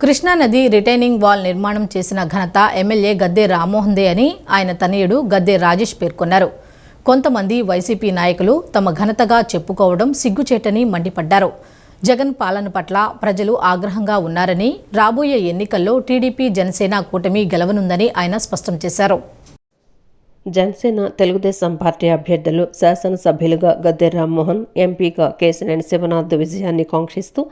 కృష్ణానది retaining wall నిర్మాణం చేసిన ఘనత ఎమ్మెల్యే గద్దె రామ్మోహన్దే అని ఆయన తనయుడు గద్దె రాజేష్ పేర్కొన్నారు. కొంతమంది వైసీపీ నాయకులు తమ ఘనతగా చెప్పుకోవడం సిగ్గుచేటని మండిపడ్డారు. జగన్ పాలన పట్ల ప్రజలు ఆగ్రహంగా ఉన్నారని రాబోయే ఎన్నికల్లో టీడీపీ జనసేన కూటమి గెలవనుందని ఆయన స్పష్టం చేశారు. జనసేన తెలుగుదేశం పార్టీ అభ్యర్థులు శాసనసభ్యులుగా గద్దె రామ్మోహన్ ఎంపీగా కేశినేని శివనాథ్ విజయాన్ని కాంక్షిస్తూ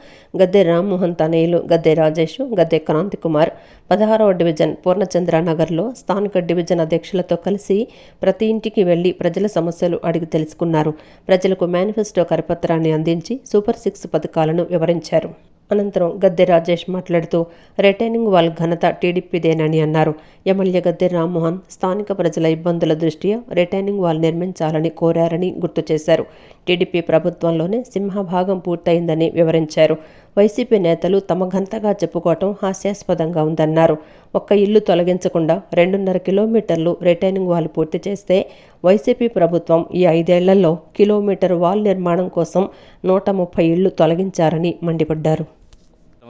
గద్దె రామ్మోహన్ తనయులు గద్దె రాజేష్ గద్దె క్రాంతి కుమార్ పదహారవ డివిజన్ పూర్ణచంద్ర నగర్లో స్థానిక డివిజన్ అధ్యక్షులతో కలిసి ప్రతి ఇంటికి వెళ్ళి ప్రజల సమస్యలు అడిగి తెలుసుకున్నారు. ప్రజలకు మేనిఫెస్టో కరపత్రాన్ని అందించి సూపర్ సిక్స్ పథకాలను వివరించారు. అనంతరం గద్దె రాజేష్ మాట్లాడుతూ రిటైనింగ్ వాల్ ఘనత టీడీపీదేనని అన్నారు. ఎమ్మెల్యే గద్దె రామ్మోహన్ స్థానిక ప్రజల ఇబ్బందుల దృష్ట్యా రిటైనింగ్ వాల్ నిర్మించాలని కోరారని గుర్తు చేశారు. టీడీపీ ప్రభుత్వంలోనే సింహభాగం పూర్తయిందని వివరించారు. వైసీపీ నేతలు తమ ఘనతగా చెప్పుకోవటం హాస్యాస్పదంగా ఉందన్నారు. ఒక్క ఇల్లు తొలగించకుండా రెండున్నర కిలోమీటర్లు రిటైనింగ్ వాల్ పూర్తి చేస్తే వైసీపీ ప్రభుత్వం ఈ ఐదేళ్ళలో కిలోమీటర్ వాల్ నిర్మాణం కోసం నూట ముప్పై ఇళ్ళు తొలగించారని మండిపడ్డారు.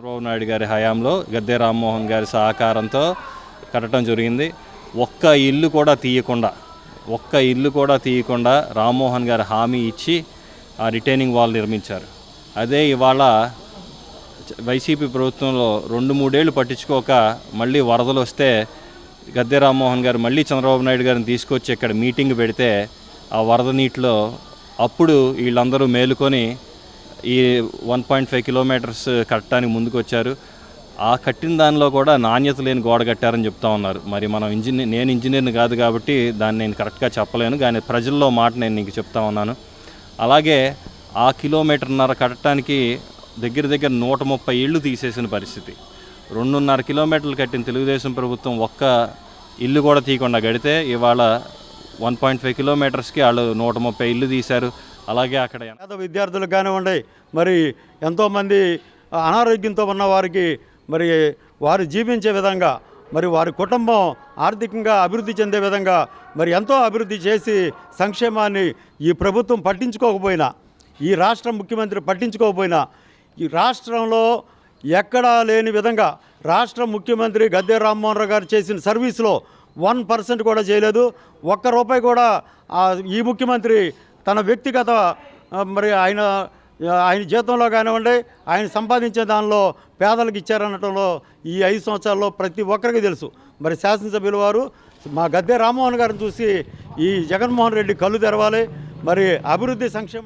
చంద్రబాబు నాయుడు గారి హయాంలో గద్దె రామ్మోహన్ గారి సహకారంతో కట్టడం జరిగింది. ఒక్క ఇల్లు కూడా తీయకుండా ఒక్క ఇల్లు కూడా తీయకుండా రామ్మోహన్ గారు హామీ ఇచ్చి ఆ రిటైనింగ్ వాల్ నిర్మించారు. అదే ఇవాళ వైసీపీ ప్రభుత్వంలో రెండు మూడేళ్ళు పట్టించుకోక మళ్ళీ వరదలు వస్తే గద్దె రామ్మోహన్ గారు మళ్ళీ చంద్రబాబు నాయుడు గారిని తీసుకొచ్చి ఇక్కడ మీటింగ్ పెడితే ఆ వరద నీటిలో అప్పుడు వీళ్ళందరూ మేలుకొని ఈ వన్ పాయింట్ ఫైవ్ కిలోమీటర్స్ కట్టడానికి ముందుకు వచ్చారు ఆ కట్టిన దానిలో కూడా నాణ్యత లేని గోడ కట్టారని చెప్తా ఉన్నారు. మరి మనం ఇంజనీర్ నేను ఇంజనీర్ని కాదు కాబట్టి దాన్ని నేను కరెక్ట్గా చెప్పలేను. కానీ ప్రజల్లో మాట నేను నీకు చెప్తా ఉన్నాను. అలాగే ఆ కిలోమీటర్న్నర కట్టడానికి దగ్గర దగ్గర నూట ముప్పై ఇళ్ళు తీసేసిన పరిస్థితి. రెండున్నర కిలోమీటర్లు కట్టిన తెలుగుదేశం ప్రభుత్వం ఒక్క ఇల్లు కూడా తీయకుండా గడితే ఇవాళ వన్ పాయింట్ ఫైవ్ కిలోమీటర్స్కి వాళ్ళు నూట ముప్పై ఇల్లు తీశారు. అలాగే అక్కడ పేద విద్యార్థులకు కానివ్వండి మరి ఎంతోమంది అనారోగ్యంతో ఉన్న వారికి మరి వారు జీవించే విధంగా మరి వారి కుటుంబం ఆర్థికంగా అభివృద్ధి చెందే విధంగా మరి ఎంతో అభివృద్ధి చేసి సంక్షేమాన్ని ఈ ప్రభుత్వం పట్టించుకోకపోయినా ఈ రాష్ట్ర ముఖ్యమంత్రి పట్టించుకోకపోయినా ఈ రాష్ట్రంలో ఎక్కడా లేని విధంగా రాష్ట్ర ముఖ్యమంత్రి గద్దె రామ్మోహన్ రావు గారు చేసిన సర్వీస్లో వన్ పర్సెంట్ కూడా చేయలేదు. ఒక్క రూపాయి కూడా ఈ ముఖ్యమంత్రి తన వ్యక్తిగత మరి ఆయన ఆయన జీతంలో కానివ్వండి ఆయన సంపాదించే దానిలో పేదలకు ఇచ్చారనటంలో ఈ ఐదు సంవత్సరాల్లో ప్రతి ఒక్కరికి తెలుసు. మరి శాసనసభ్యుల వారు మా గద్దె రామ్మోహన్ గారిని చూసి ఈ జగన్మోహన్ రెడ్డి కళ్ళు తెరవాలి. మరి అభివృద్ధి సంక్షేమ